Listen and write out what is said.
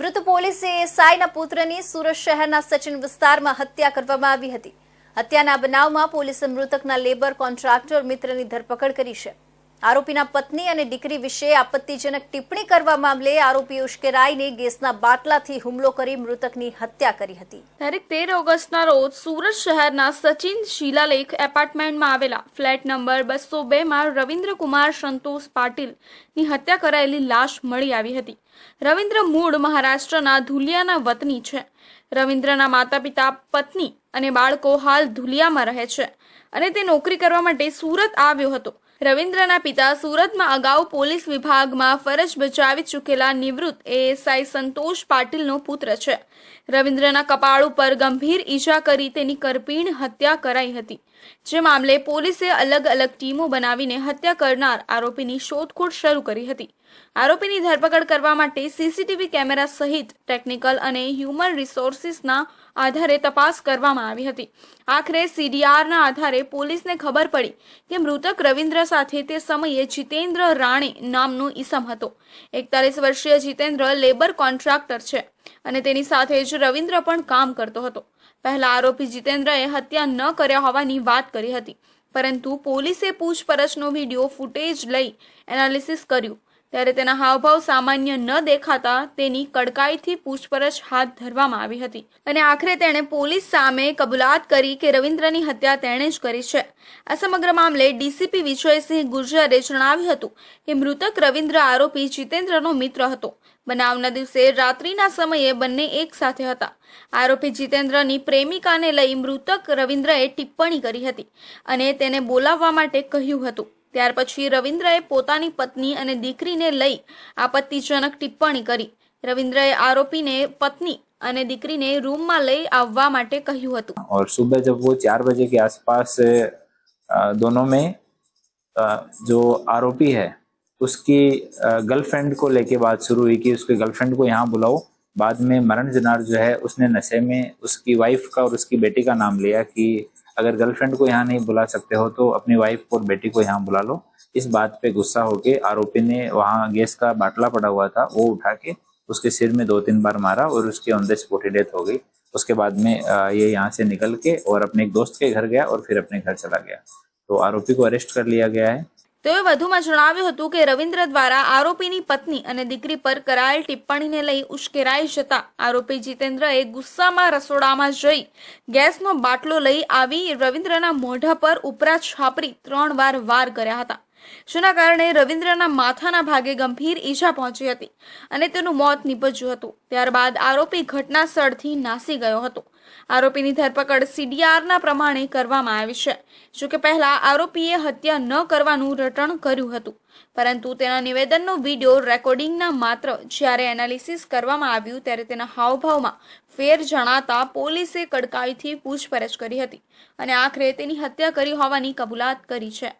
નિવૃત્ત પોલીસે એસઆઈના પુત્રની સુરત શહેરના સચિન વિસ્તારમાં હત્યા કરવામાં આવી હતી. હત્યાના બનાવમાં પોલીસે મૃતકના લેબર કોન્ટ્રાક્ટર મિત્રની ધરપકડ કરી છે. આરોપીના પત્ની અને દીકરી વિશે આપત્તિજનક ટિપ્પણી કરવા મામલે આરોપી ઉશ્કેરાઈને ગેસના બાટલાથી હુમલો કરી મૃતકની હત્યા કરી હતી. તારીખ તેર ઓગસ્ટના રોજ સુરત શહેરના સચિન શિલાલેખ એપાર્ટમેન્ટમાં આવેલા ફ્લેટ નંબર બસો બેમાં રવિન્દ્રકુમાર સંતોષ પાટીલની હત્યા કરાયેલી લાશ મળી આવી હતી. રવિન્દ્ર મૂળ મહારાષ્ટ્રના ધુલિયાના વતની છે. રવિન્દ્રના માતા પિતા પત્ની અને બાળકો હાલ ધુલિયામાં રહે છે અને તે નોકરી કરવા માટે સુરત આવ્યો હતો. રવિન્દ્રના પિતા સુરતમાં અગાઉ પોલીસ વિભાગમાં ફરજ બજાવી ચૂકેલા નિવૃત્ત એએસઆઈ સંતોષ પાટીલનો પુત્ર છે. રવિન્દ્રના કપાળ ઉપર ગંભીર ઈજા કરી તેની કરપીણ હત્યા કરાઈ હતી. જે મામલે પોલીસે અલગ અલગ ટીમો બનાવીને હત્યા કરનાર આરોપીની શોધખોળ શરૂ કરી હતી. આરોપીની ધરપકડ કરવા માટે સીસીટીવી કેમેરા સહિત ટેકનિકલ અને હ્યુમન રિસોર્સિસના આધારે તપાસ કરવામાં આવી હતી. આખરે સીડીઆરના આધારે પોલીસને ખબર પડી કે મૃતક રવિન્દ્ર સાથે તે સમયે જીતેન્દ્ર રાણે નામનો ઈસમ હતો. એકતાલીસ વર્ષીય જીતેન્દ્ર લેબર કોન્ટ્રાક્ટર છે અને તેની સાથે જ રવિન્દ્ર પણ કામ કરતો હતો. પહેલા આરોપી જીતેન્દ્રએ હત્યા ન કર્યા હોવાની વાત કરી હતી, પરંતુ પોલીસે પૂછપરછનો વીડિયો ફૂટેજ લઈ એનાલિસિસ કર્યું ત્યારે તેના હાવભાવ સામાન્ય ન દેખાતા તેની કડકાઈથી પૂછપરછ હાથ ધરવામાં આવી હતી. અને આખરે તેણે પોલીસ સામે કબૂલાત કરી કે રવિન્દ્રની હત્યા તેણે જ કરી છે. આ સમગ્ર મામલે ડીસીપી વિજયસિંહ ગુર્જરે જણાવ્યું હતું કે મૃતક રવિન્દ્ર આરોપી જીતેન્દ્રનો મિત્ર હતો. બનાવના દિવસે રાત્રિના સમયે બંને એક સાથે હતા. આરોપી જીતેન્દ્રની પ્રેમિકાને લઈ મૃતક રવિન્દ્રએ ટિપ્પણી કરી હતી અને તેને બોલાવવા માટે કહ્યું હતું. ત્યાર પછી રવિન્દ્રએ પોતાની પત્ની અને દીકરીને લઈ આપત્તિજનક ટિપ્પણી કરી રવિન્દ્રએ આરોપીને પત્ની અને દીકરીને રૂમમાં લઈ આવવા માટે કહ્યું હતું और सुबह जब वो चार बजे के आसपास अ, दोनों में अ, जो आरोपी है उसकी गर्लफ्रेंड को लेके बात शुरू हुई कि उसके गर्लफ्रेंड को यहाँ बुलाओ बाद में मरण जनार जो है उसने नशे में उसकी वाइफ का और उसकी बेटी का नाम लिया कि अगर गर्लफ्रेंड को यहाँ नहीं बुला सकते हो तो अपनी वाइफ और बेटी को यहाँ बुला लो। इस बात पे गुस्सा होके आरोपी ने वहाँ गैस का बाटला पड़ा हुआ था, वो उठा के उसके सिर में दो तीन बार मारा और उसकी ऑन द स्पॉट ही डेथ हो गई। उसके बाद में ये यहाँ से निकल के और अपने एक दोस्त के घर गया और फिर अपने घर चला गया। तो आरोपी को अरेस्ट कर लिया गया है। તેઓએ વધુમાં જણાવ્યું હતું કે રવિન્દ્ર દ્વારા આરોપીની પત્ની અને દીકરી પર કરાયેલ ટિપ્પણીને લઈ ઉશ્કેરાઈ જતા આરોપી જીતેન્દ્રએ ગુસ્સામાં રસોડામાં જઈ ગેસનો બાટલો લઈ આવી રવિન્દ્રના મોઢા પર ઉપરા છાપરી ત્રણ વાર વાર કર્યા હતા. જેના કારણે રવિન્દ્રના માથાના ભાગે ગંભીર ઈજા પહોંચી હતી અને તેનું મોત નીપજ્યું હતું. ત્યારબાદ આરોપી ઘટના સ્થળથી નાસી ગયો હતો. આરોપીની ધરપકડ સીડીઆરના પ્રમાણે કરવામાં આવી છે. જોકે પહેલા આરોપીએ હત્યા ન કરવાનું રટણ કર્યું હતું. પરંતુ તેના નિવેદનનો વીડિયો રેકોર્ડિંગના માત્ર જ્યારે એનાલિસિસ કરવામાં આવ્યું ત્યારે તેના હાવભાવમાં ફેર જણાતા પોલીસે કડકાઈથી પૂછપરછ કરી હતી અને આખરે તેની હત્યા કરી હોવાની કબૂલાત કરી છે.